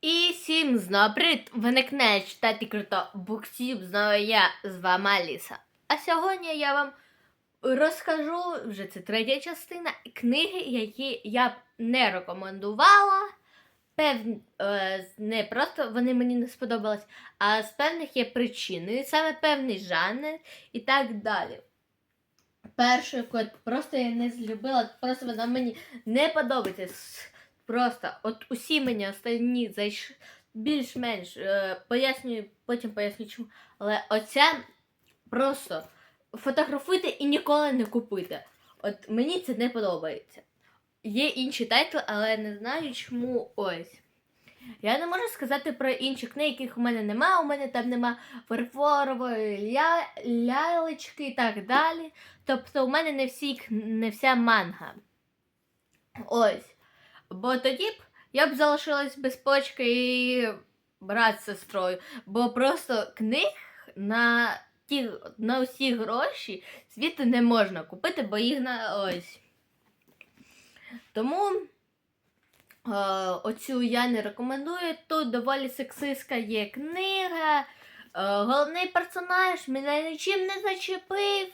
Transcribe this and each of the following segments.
І всім знову привіт! Ви не кнеч читати круто Буктюб, знову я з вами Аліса. А сьогодні я вам розкажу, вже це третя частина, книги, які я б не рекомендувала. Певні, е, не просто вони мені не сподобались, а з певних є причини, саме певний жанр і так далі. Першу, яку просто я не злюбила, просто вона мені не подобається. Просто от усі мені останні зайш... більш-менш е, пояснюю, потім поясню чому. Але оця просто фотографуйте і ніколи не купуйте. От мені це не подобається. Є інші тайтли, але не знаю, чому ось. Я не можу сказати про інші книги, яких у мене нема. У мене там нема фарфорової ля... лялечки і так далі. Тобто у мене не, всі, не вся манга. Ось. Бо тоді б я б залишилась без почки і брат з сестрою. Бо просто книг на ті, на усі гроші світу не можна купити, бо їх на ось. Тому е, оцю я не рекомендую. Тут доволі сексистська є книга. Е, головний персонаж мене нічим не зачепив.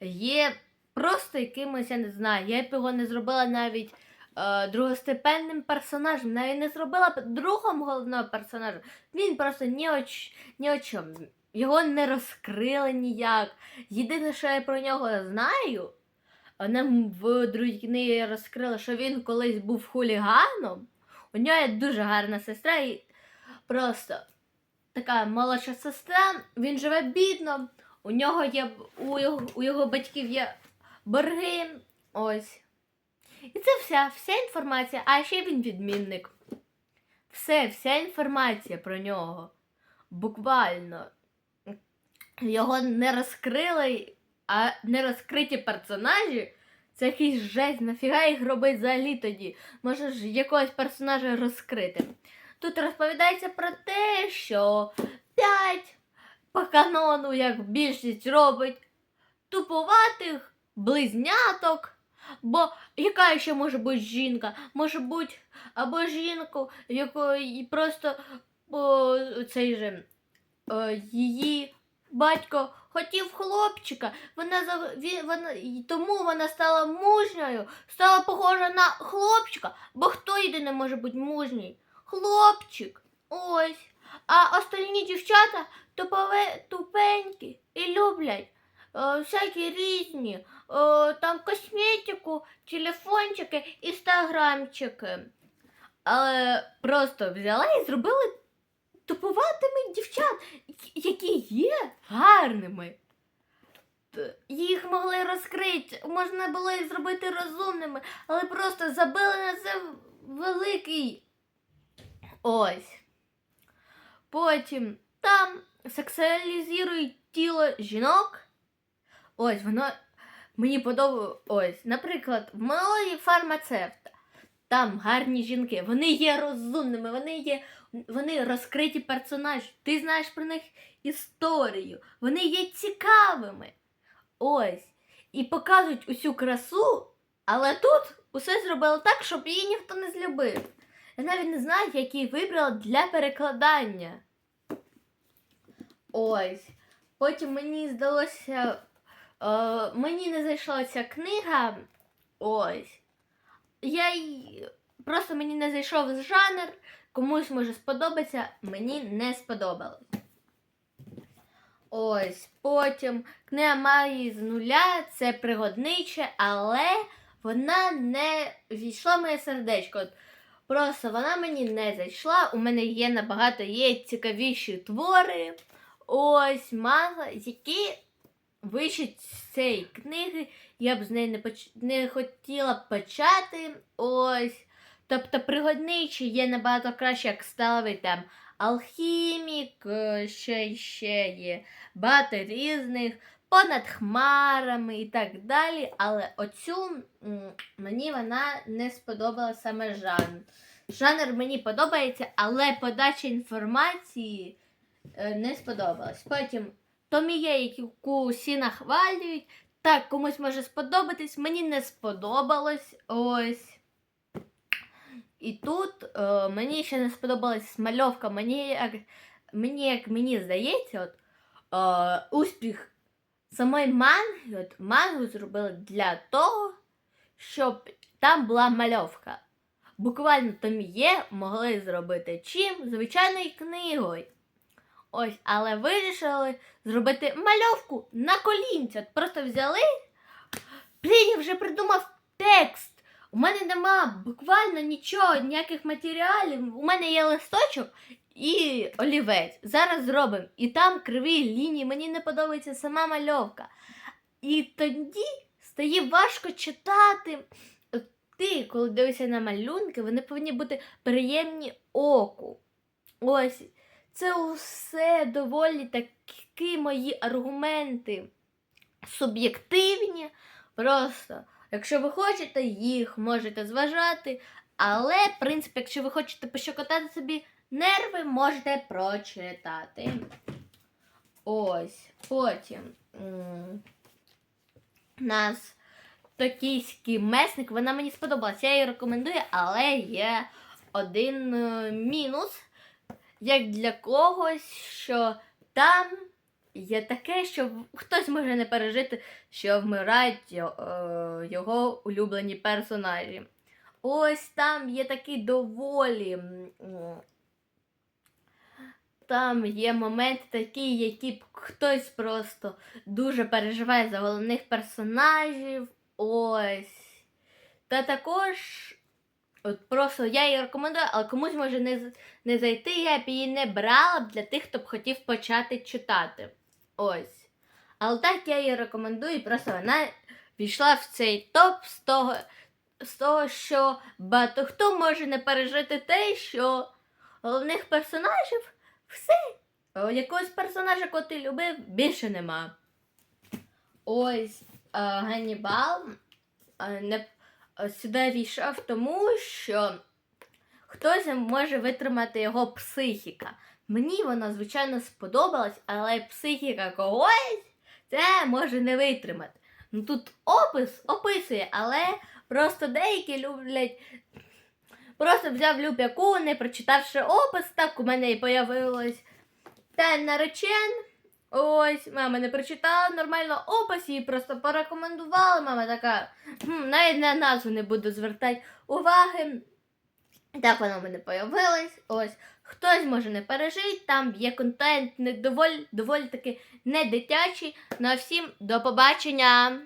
Є просто якимось, я не знаю, я б його не зробила навіть е, другостепенним персонажем. Навіть не зробила другом головного персонажа. Він просто ні о, ні о чому. Його не розкрили ніяк. Єдине, що я про нього знаю, нам в другій книгі розкрили, що він колись був хуліганом. У нього є дуже гарна сестра і просто така молодша сестра, він живе бідно, у нього є у його, у його батьків є борги. Ось. І це вся, вся інформація, а ще він відмінник. Все, вся інформація про нього. Буквально. Його не розкрили, а не розкриті персонажі. Це якийсь жесть, нафіга їх робить взагалі тоді. Може ж якогось персонажа розкрити. Тут розповідається про те, що 5 по канону, як більшість робить, туповатих близняток. Бо яка ще може бути жінка? Може бути або жінку, якої просто о, цей же е, її батько хотів хлопчика. Вона він, вона тому вона стала мужньою, стала похожа на хлопчика. Бо хто єдине може бути мужній? Хлопчик. Ось. А остальні дівчата тупове, тупенькі і люблять всякі різні. е, там косметику, телефончики, інстаграмчики. Але просто взяла і зробили туповатими дівчат, які є гарними. Їх могли розкрити, можна було їх зробити розумними, але просто забили на це великий. Ось. Потім там сексуалізують тіло жінок. Ось, воно мені подобається. Ось, наприклад, в малої фармацевта. Там гарні жінки, вони є розумними, вони є вони розкриті персонажі. Ти знаєш про них історію. Вони є цікавими. Ось. І показують усю красу, але тут усе зробили так, щоб її ніхто не злюбив. Я навіть не знаю, який вибрала для перекладання. Ось. Потім мені здалося. Е, мені не зайшла ця книга. Ось. Я й... Просто мені не зайшов жанр. Комусь може сподобатися, мені не сподобалось. Ось, потім книга Марії з нуля це пригодниче, але вона не війшла в моє сердечко. Просто вона мені не зайшла. У мене є набагато є цікавіші твори. Ось манга, які вищі цієї книги. Я б з неї не, поч... не хотіла почати. Ось. Тобто пригодничі є набагато краще, як сталевий там алхімік, е, ще, ще є багато різних, понад хмарами і так далі. Але оцю мені вона не сподобала саме жанр. Жанр мені подобається, але подача інформації е, не сподобалась. Потім Томіє, яку всі нахвалюють. Так, комусь може сподобатись, мені не сподобалось. Ось. І тут е, мені ще не сподобалась мальовка. Мені як мені, як мені здається, от, е, успіх самої манги, от мангу зробили для того, щоб там була мальовка. Буквально там є, могли зробити чим? Звичайною книгою. Ось, але вирішили зробити мальовку на колінці. От Просто взяли. Блін, я вже придумав текст. У мене нема буквально нічого, ніяких матеріалів. У мене є листочок і олівець. Зараз зробимо. І там криві лінії. Мені не подобається сама мальовка. І тоді стає важко читати. Ти, коли дивишся на малюнки, вони повинні бути приємні оку. Ось. Це усе доволі такі мої аргументи суб'єктивні. Просто, якщо ви хочете їх, можете зважати. Але, в принципі, якщо ви хочете пощекотати собі нерви, можете прочитати. Ось. Потім. У нас токійський месник, вона мені сподобалась. Я її рекомендую, але є один е, мінус, як для когось, що там є таке, що хтось може не пережити, що вмирають е, його улюблені персонажі. Ось там є такі доволі. Там є моменти такі, які хтось просто дуже переживає за головних персонажів. Ось. Та також, от просто я її рекомендую, але комусь може не, не зайти, я б її не брала б для тих, хто б хотів почати читати. Ось. Але так я її рекомендую, і просто вона війшла в цей топ з того, з того, що багато хто може не пережити те, що головних персонажів все. Якогось персонажа, якого ти любив, більше нема. Ось е, Ганнібал е, не, сюди війшов тому, що хтось може витримати його психіка. Мені вона, звичайно, сподобалась, але психіка когось це може не витримати. Ну тут опис описує, але просто деякі люблять. Просто взяв люб'яку, не прочитавши опис, так у мене і появилось та наречен. Ось, мама не прочитала нормально опис, її просто порекомендувала. Мама така, хм, навіть на назву не буду звертати уваги. Так воно в мене появилось. Ось. Хтось може не пережити, там є контент не доволі, таки не дитячий. На всім до побачення!